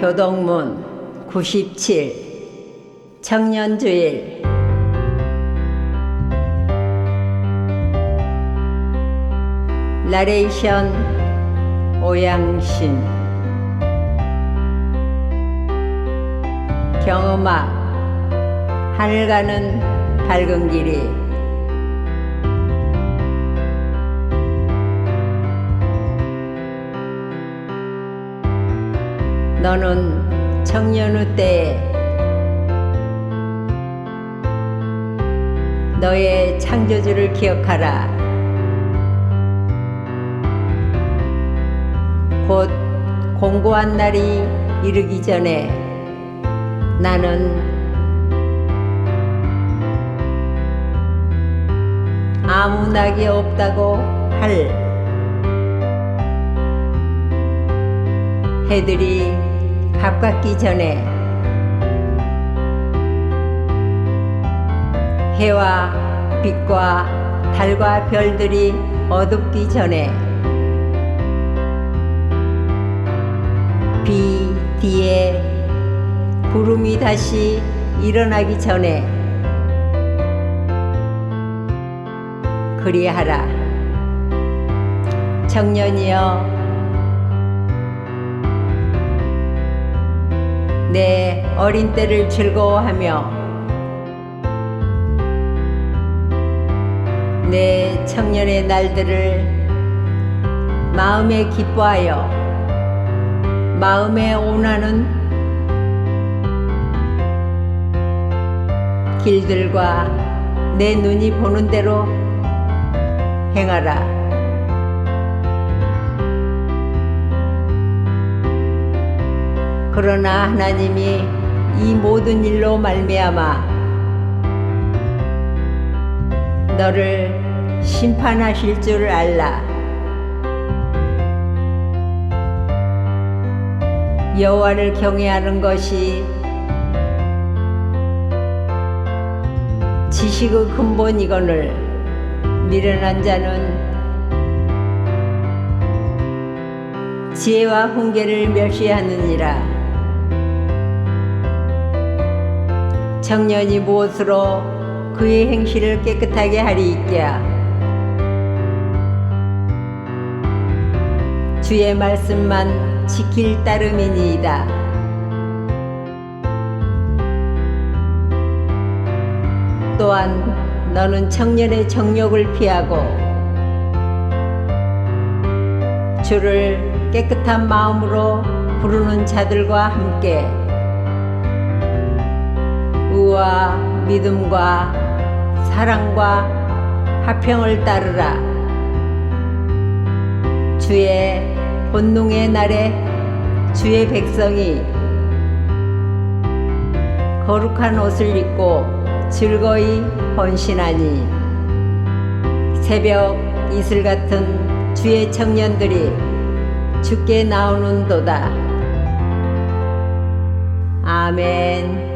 교동문 97 청년주일. 나레이션 오양신. 경음악 하늘 가는 밝은 길이 너는 청년의 때에 너의 창조주를 기억하라. 곧 공고한 날이 이르기 전에 나는 아무 낙이 없다고 할 해들이 가깝기 전에 해와 빛과 달과 별들이 어둡기 전에 비 뒤에 구름이 다시 일어나기 전에 그리하라. 청년이여 내 어린 때를 즐거워하며 내 청년의 날들을 마음에 기뻐하여 마음에 온하는 길들과 내 눈이 보는 대로 행하라. 그러나 하나님이 이 모든 일로 말미암아 너를 심판하실 줄 알라. 여호와를 경외하는 것이 지식의 근본이거늘 미련한 자는 지혜와 훈계를 멸시하느니라. 청년이 무엇으로 그의 행실을 깨끗하게 하리이끼야. 주의 말씀만 지킬 따름이니이다. 또한 너는 청년의 정욕을 피하고 주를 깨끗한 마음으로 부르는 자들과 함께 의와 믿음과 사랑과 화평을 따르라. 주의 본능의 날에 주의 백성이 거룩한 옷을 입고 즐거이 헌신하니 새벽 이슬 같은 주의 청년들이 주께 나오는도다. 아멘.